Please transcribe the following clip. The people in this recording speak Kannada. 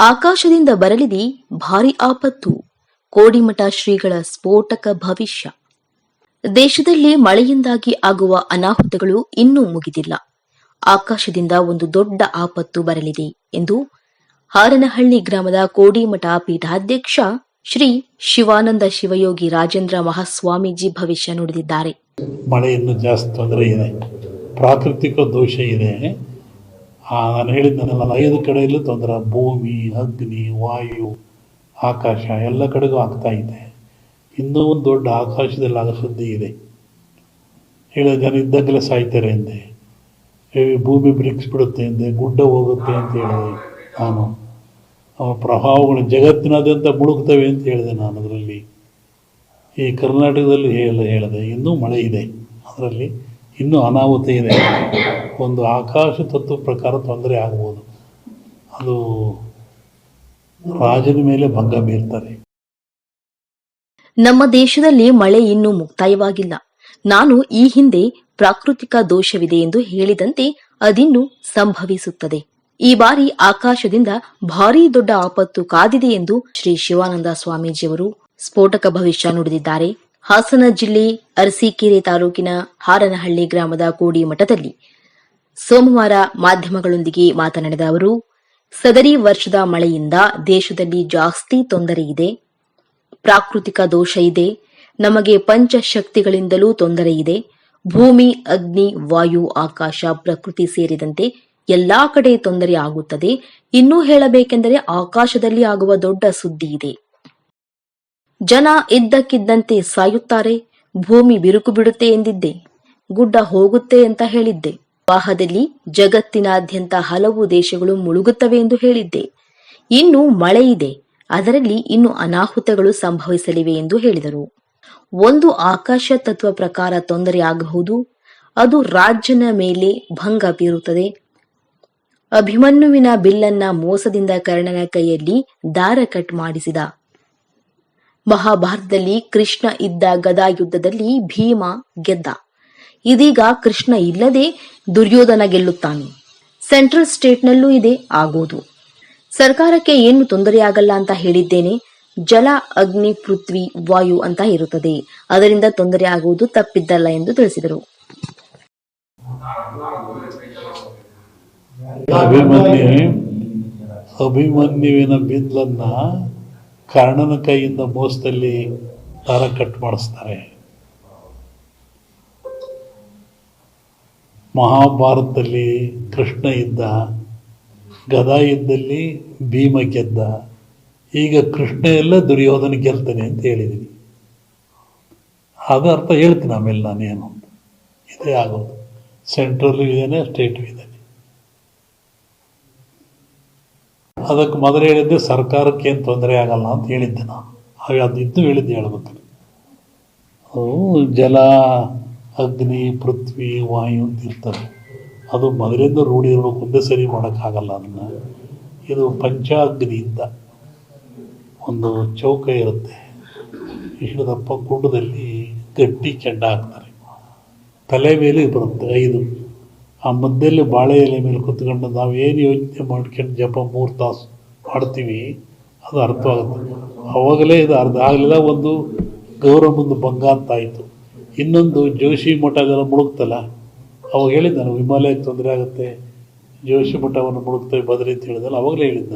ಆಕಾಶದಿಂದ ಬರಲಿದೆ ಭಾರಿ ಆಪತ್ತು. ಕೋಡಿಮಠ ಶ್ರೀಗಳ ಸ್ಫೋಟಕ ಭವಿಷ್ಯ. ದೇಶದಲ್ಲಿ ಮಳೆಯಿಂದಾಗಿ ಆಗುವ ಅನಾಹುತಗಳು ಇನ್ನೂ ಮುಗಿದಿಲ್ಲ. ಆಕಾಶದಿಂದ ಒಂದು ದೊಡ್ಡ ಆಪತ್ತು ಬರಲಿದೆ ಎಂದು ಹಾರನಹಳ್ಳಿ ಗ್ರಾಮದ ಕೋಡಿಮಠ ಪೀಠಾಧ್ಯಕ್ಷ ಶ್ರೀ ಶಿವಾನಂದ ಶಿವಯೋಗಿ ರಾಜೇಂದ್ರ ಮಹಾಸ್ವಾಮೀಜಿ ಭವಿಷ್ಯ ನುಡಿದಿದ್ದಾರೆ. ಮಳೆಯನ್ನು ಜಾಸ್ತಿ ತೊಂದರೆ ಇದೆ. ಪ್ರಾಕೃತಿಕ ದೋಷ ಇದೆ. ನಾನು ಹೇಳಿದ್ನಲ್ಲ ಐದು ಕಡೆಯಲ್ಲೂ ತೊಂದರೆ. ಭೂಮಿ, ಅಗ್ನಿ, ವಾಯು, ಆಕಾಶ ಎಲ್ಲ ಕಡೆಗೂ ಆಗ್ತಾ ಇದೆ. ಇನ್ನೂ ಒಂದು ದೊಡ್ಡ ಆಕಾಶದಲ್ಲಿ ಆಗ ಸುದ್ದಿ ಇದೆ. ಹೇಳೋ, ಜನ ಇದ್ದಂಗೆಲ್ಲ ಸಾಯ್ತಾರೆ ಎಂದೆ. ಭೂಮಿ ಬಿಡುತ್ತೆ ಎಂದೆ. ಗುಡ್ಡ ಹೋಗುತ್ತೆ ಅಂತ ಹೇಳಿದೆ ನಾನು. ಅವ ಪ್ರಭಾವಗಳು ಜಗತ್ತಿನಾದ್ಯಂತ ಮುಳುಗ್ತವೆ ಅಂತ ಹೇಳಿದೆ ನಾನು ಅದರಲ್ಲಿ. ಈ ಕರ್ನಾಟಕದಲ್ಲಿ ಹೇಳ ಹೇಳಿದೆ ಇನ್ನೂ ಮಳೆ ಇದೆ ಅದರಲ್ಲಿ. ಇನ್ನೂ ಅನಾಹುತ ಇದೆ. ಒಂದು ಆಕಾಶ ತತ್ವ ಪ್ರಕಾರ ತೊಂದರೆ ಆಗ್ಬೋದು. ಅದು ರಾಜನ ಮೇಲೆ ಭಂಗ ಬೀರ್ತಾರೆ. ನಮ್ಮ ದೇಶದಲ್ಲಿ ಮಳೆ ಇನ್ನೂ ಮುಕ್ತಾಯವಾಗಿಲ್ಲ. ನಾನು ಈ ಹಿಂದೆ ಪ್ರಾಕೃತಿಕ ದೋಷವಿದೆ ಎಂದು ಹೇಳಿದಂತೆ ಅದಿನ್ನು ಸಂಭವಿಸುತ್ತದೆ. ಈ ಬಾರಿ ಆಕಾಶದಿಂದ ಭಾರೀ ದೊಡ್ಡ ಆಪತ್ತು ಕಾದಿದೆ ಎಂದು ಶ್ರೀ ಶಿವಾನಂದ ಸ್ವಾಮೀಜಿಯವರು ಸ್ಫೋಟಕ ಭವಿಷ್ಯ ನುಡಿದಿದ್ದಾರೆ. ಹಾಸನ ಜಿಲ್ಲೆ ಅರಸೀಕೆರೆ ತಾಲೂಕಿನ ಹಾರನಹಳ್ಳಿ ಗ್ರಾಮದ ಕೋಡಿ ಮಠದಲ್ಲಿ ಸೋಮವಾರ ಮಾಧ್ಯಮಗಳೊಂದಿಗೆ ಮಾತನಾಡಿದ ಅವರು, ಸದರಿ ವರ್ಷದ ಮಳೆಯಿಂದ ದೇಶದಲ್ಲಿ ಜಾಸ್ತಿ ತೊಂದರೆ ಇದೆ, ಪ್ರಾಕೃತಿಕ ದೋಷ ಇದೆ, ನಮಗೆ ಪಂಚಶಕ್ತಿಗಳಿಂದಲೂ ತೊಂದರೆ ಇದೆ, ಭೂಮಿ, ಅಗ್ನಿ, ವಾಯು, ಆಕಾಶ, ಪ್ರಕೃತಿ ಸೇರಿದಂತೆ ಎಲ್ಲಾ ಕಡೆ ತೊಂದರೆ ಆಗುತ್ತದೆ. ಇನ್ನೂ ಹೇಳಬೇಕೆಂದರೆ ಆಕಾಶದಲ್ಲಿ ಆಗುವ ದೊಡ್ಡ ಸುದ್ದಿ ಇದೆ. ಜನ ಇದ್ದಕ್ಕಿದ್ದಂತೆ ಸಾಯುತ್ತಾರೆ, ಭೂಮಿ ಬಿರುಕು ಬಿಡುತ್ತೆ ಎಂದಿದ್ದೆ, ಗುಡ್ಡ ಹೋಗುತ್ತೆ ಅಂತ ಹೇಳಿದ್ದೆ. ವಾಹದಲ್ಲಿ ಜಗತ್ತಿನಾದ್ಯಂತ ಹಲವು ದೇಶಗಳು ಮುಳುಗುತ್ತವೆ ಎಂದು ಹೇಳಿದ್ದೆ. ಇನ್ನು ಮಳೆ ಇದೆ, ಅದರಲ್ಲಿ ಇನ್ನು ಅನಾಹುತಗಳು ಸಂಭವಿಸಲಿವೆ ಎಂದು ಹೇಳಿದರು. ಒಂದು ಆಕಾಶ ತತ್ವ ಪ್ರಕಾರ ತೊಂದರೆ ಆಗಬಹುದು, ಅದು ರಾಜ್ಯನ ಮೇಲೆ ಭಂಗ ಬೀರುತ್ತದೆ. ಅಭಿಮನ್ಯುವಿನ ಬಿಲ್ಲನ್ನ ಮೋಸದಿಂದ ಕರ್ಣನ ಕೈಯಲ್ಲಿ ದಾರ ಕಟ್ ಮಾಡಿಸಿದ ಮಹಾಭಾರತದಲ್ಲಿ ಕೃಷ್ಣ ಇದ್ದ ಗದಾ ಯುದ್ಧದಲ್ಲಿ ಭೀಮ ಗೆದ್ದ. ಇದೀಗ ಕೃಷ್ಣ ಇಲ್ಲದೆ ದುರ್ಯೋಧನ ಗೆಲ್ಲುತ್ತಾನೆ. ಸೆಂಟ್ರಲ್ ಸ್ಟೇಟ್ನಲ್ಲೂ ಇದೆ, ಆಗೋದು. ಸರ್ಕಾರಕ್ಕೆ ಏನು ತೊಂದರೆಯಾಗಲ್ಲ ಅಂತ ಹೇಳಿದ್ದೇನೆ. ಜಲ, ಅಗ್ನಿ, ಪೃಥ್ವಿ, ವಾಯು ಅಂತ ಇರುತ್ತದೆ. ಅದರಿಂದ ತೊಂದರೆ ಆಗುವುದು ತಪ್ಪಿದ್ದಲ್ಲ ಎಂದು ತಿಳಿಸಿದರು. ಅಭಿಮನ್ಯು, ಅಭಿಮನ್ಯುವಿನ ಕರ್ಣನ ಕೈಯಿಂದ ಮೋಸದಲ್ಲಿ ದಾರ ಕಟ್ ಮಾಡಿಸ್ತಾರೆ. ಮಹಾಭಾರತದಲ್ಲಿ ಕೃಷ್ಣ ಇದ್ದ, ಗದಾ ಇದ್ದಲ್ಲಿ ಭೀಮ ಗೆದ್ದ, ಈಗ ಕೃಷ್ಣ ಎಲ್ಲ ದುರ್ಯೋಧನ ಗೆಲ್ತಾನೆ ಅಂತ ಹೇಳಿದ್ದೀನಿ ಅದು ಅರ್ಥ ಹೇಳ್ತೀನಿ ಆಮೇಲೆ ನಾನೇನು ಇದೇ ಆಗೋದು. ಸೆಂಟ್ರಲ್ಲೂ ಇದ್ದೇನೆ ಸ್ಟೇಟು ಇದ್ದೇನೆ ಅದಕ್ಕೆ ಮೊದಲು ಹೇಳಿದ್ದೆ, ಸರ್ಕಾರಕ್ಕೆ ಏನು ತೊಂದರೆ ಆಗಲ್ಲ ಅಂತ ಹೇಳಿದ್ದೆ ನಾನು. ಹಾಗೆ ಅದು ಇದ್ದು ಹೇಳಿದ್ದೆ ಹೇಳ್ಬೇಕು. ಜಲ, ಅಗ್ನಿ, ಪೃಥ್ವಿ, ವಾಯು ಅಂತ ಇರ್ತದೆ. ಅದು ಮೊದಲಿಂದ ರೂಢಿ ಇರಬೇಕು ಒಂದೇ ಸರಿ ಮಾಡೋಕ್ಕಾಗಲ್ಲ ಅದನ್ನು. ಇದು ಪಂಚಾಗ್ನಿಯಿಂದ ಒಂದು ಚೌಕ ಇರುತ್ತೆ. ಹಿಡಿದಪ್ಪ ಕುಂಡದಲ್ಲಿ ಗಟ್ಟಿ ಚೆಂಡ ಹಾಕ್ತಾರೆ. ತಲೆ ಮೇಲೆ ಬರುತ್ತೆ ಐದು. ಆ ಮಧ್ಯದಲ್ಲಿ ಬಾಳೆ ಎಲೆ ಮೇಲೆ ಕುತ್ಕೊಂಡು ನಾವು ಏನು ಯೋಚನೆ ಮಾಡ್ಕೊಂಡು ಜಪ ಮೂರು ತಾಸು ಮಾಡ್ತೀವಿ, ಅದು ಅರ್ಥವಾಗುತ್ತೆ. ಅವಾಗಲೇ ಇದು ಅರ್ಧ ಆಗಲಿಲ್ಲ, ಒಂದು ಗೌರವ ಮುಂದೆ ಭಂಗ ಅಂತ ಆಯಿತು. ಇನ್ನೊಂದು ಜೋಶಿ ಮಠಗೆಲ್ಲ ಮುಳುಗ್ತಲ್ಲ, ಅವಾಗ ಹೇಳಿದ್ದ ನಾನು, ಹಿಮಾಲಯಕ್ಕೆ ತೊಂದರೆ ಆಗುತ್ತೆ, ಜೋಶಿ ಮಠವನ್ನು ಮುಳುಗ್ತೇವೆ, ಬದ್ರಿ ಅಂತ ಹೇಳಿದಲ್ಲ ಅವಾಗಲೇ ಹೇಳಿದ್ದ